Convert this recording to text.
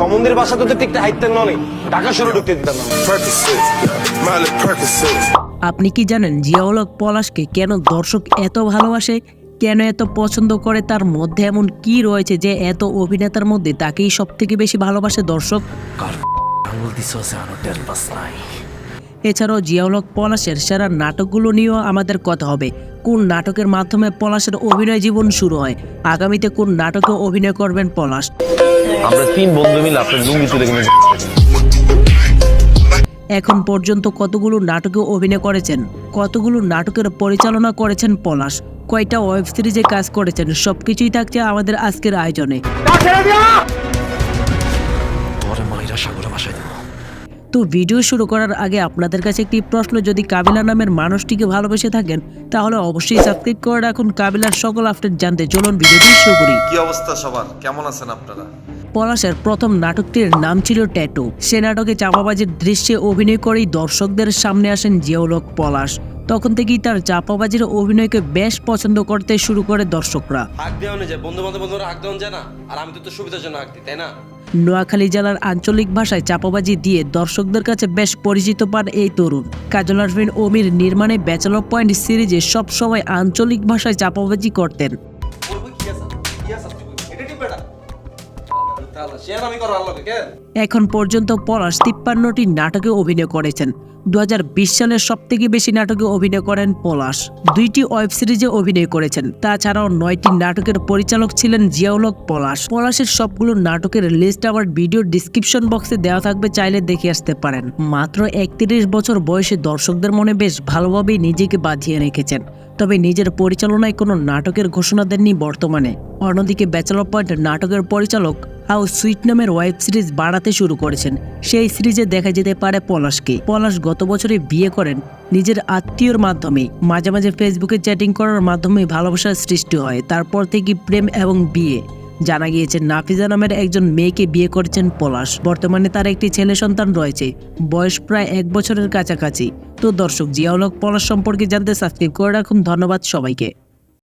সমন্দির বাসা তো ঠিক হাইতেন নয় ঢাকা শুরু ঢুকতে দিতাম না. আপনি কি জানেন জিয়াউলক পলাশকে কেন দর্শক এত ভালোবাসে? কেন এত পছন্দ করে? তার মধ্যে এমন কি রয়েছে যে এত অভিনেতার মধ্যে তাকেই সব থেকে বেশি ভালোবাসে দর্শক? আঙুল দিস জানো টের পাস নাই। এছাড়াও জিয়াউলক পলাশের সেরা নাটকগুলো নিয়েও আমাদের কথা হবে। কোন নাটকের মাধ্যমে পলাশের অভিনয় জীবন শুরু হয়? আগামীতে কোন নাটকে অভিনয় করবেন পলাশ? আমরা তিন বন্ধু মিলে আপনার লুঙ্গি তুলে এখন পর্যন্ত কতগুলো নাটকে অভিনয় করেছেন? কতগুলো নাটকের পরিচালনা করেছেন পলাশ? কয়টা ওয়েব সিরিজে কাজ করেছেন? সবকিছুই থাকছে আমাদের আজকের আয়োজনে। তো ভিডিও শুরু করার আগে আপনাদের কাছে একটি প্রশ্ন যদি কাবিলা নামের মানুষটিকে ভালোবেসে থাকেন তাহলে অবশ্যই সাবস্ক্রাইব করে রাখুন কাবিলার সকল আপডেট জানতে। চলুন ভিডিওটি শুরু করি। কি অবস্থা সবার? কেমন আছেন আপনারা? পলাশের প্রথম নাটকটির নাম ছিল ট্যাটু। সে নাটকে চাপাবাজির দৃশ্যে অভিনয় করেই দর্শকদের সামনে আসেন জিয়াউলক পলাশ। তখন থেকেই তার চাপাবাজির অভিনয়কে বেশ পছন্দ করতে শুরু করে দর্শকরা। হাক দেওয়া যায় বন্ধু বান্ধব বন্ধুরা হাক দেওয়া যায় না? আর আমি তো সুবিধার জন্য হাক দিই তাই না? নোয়াখালী জেলার আঞ্চলিক ভাষায় চাপাবাজি দিয়ে দর্শকদের কাছে বেশ পরিচিত পান এই তরুণ। কাজল আরফিন ওমির নির্মাণে ব্যাচেলর পয়েন্ট সিরিজে সবসময় আঞ্চলিক ভাষায় চাপাবাজি করতেন। এখন পর্যন্ত পলাশ তিপ্পান্নটি নাটকে অভিনয় করেছেন। দু হাজার বিশ সালের সব থেকে বেশি নাটকে অভিনয় করেন পলাশ। দুইটি ওয়েব সিরিজে অভিনয় করেছেন। তাছাড়াও নয়টি নাটকের পরিচালক ছিলেন জিয়াউলক পলাশ। পলাশের সবগুলো নাটকের লিস্ট আমার ভিডিও ডিসক্রিপশন বক্সে দেওয়া থাকবে, চাইলে দেখে আসতে পারেন। মাত্র একত্রিশ বছর বয়সে দর্শকদের মনে বেশ ভালোভাবেই নিজেকে বাঁধিয়ে রেখেছেন। তবে নিজের পরিচালনায় কোনো নাটকের ঘোষণা দেননি বর্তমানে। অন্যদিকে ব্যাচেলর পয়েন্ট নাটকের পরিচালক হাউ সুইট নামের ওয়েব সিরিজ বাড়াতে শুরু করেছেন। সেই সিরিজে দেখা যেতে পারে পলাশকে। পলাশ গত বছরে বিয়ে করেন নিজের আত্মীয়র মাধ্যমে। মাঝে মাঝে ফেসবুকে চ্যাটিং করার মাধ্যমে ভালোবাসার সৃষ্টি হয়। তারপর থেকে প্রেম এবং বিয়ে। জানা গিয়েছে নাফিজা নামের একজন মেয়েকে বিয়ে করেছেন পলাশ। বর্তমানে তার একটি ছেলে সন্তান রয়েছে। বয়স প্রায় এক বছরের কাছাকাছি। তো দর্শক জিয়াউলক পলাশ সম্পর্কে জানতে সাবস্ক্রাইব করে রাখুন। ধন্যবাদ সবাইকে।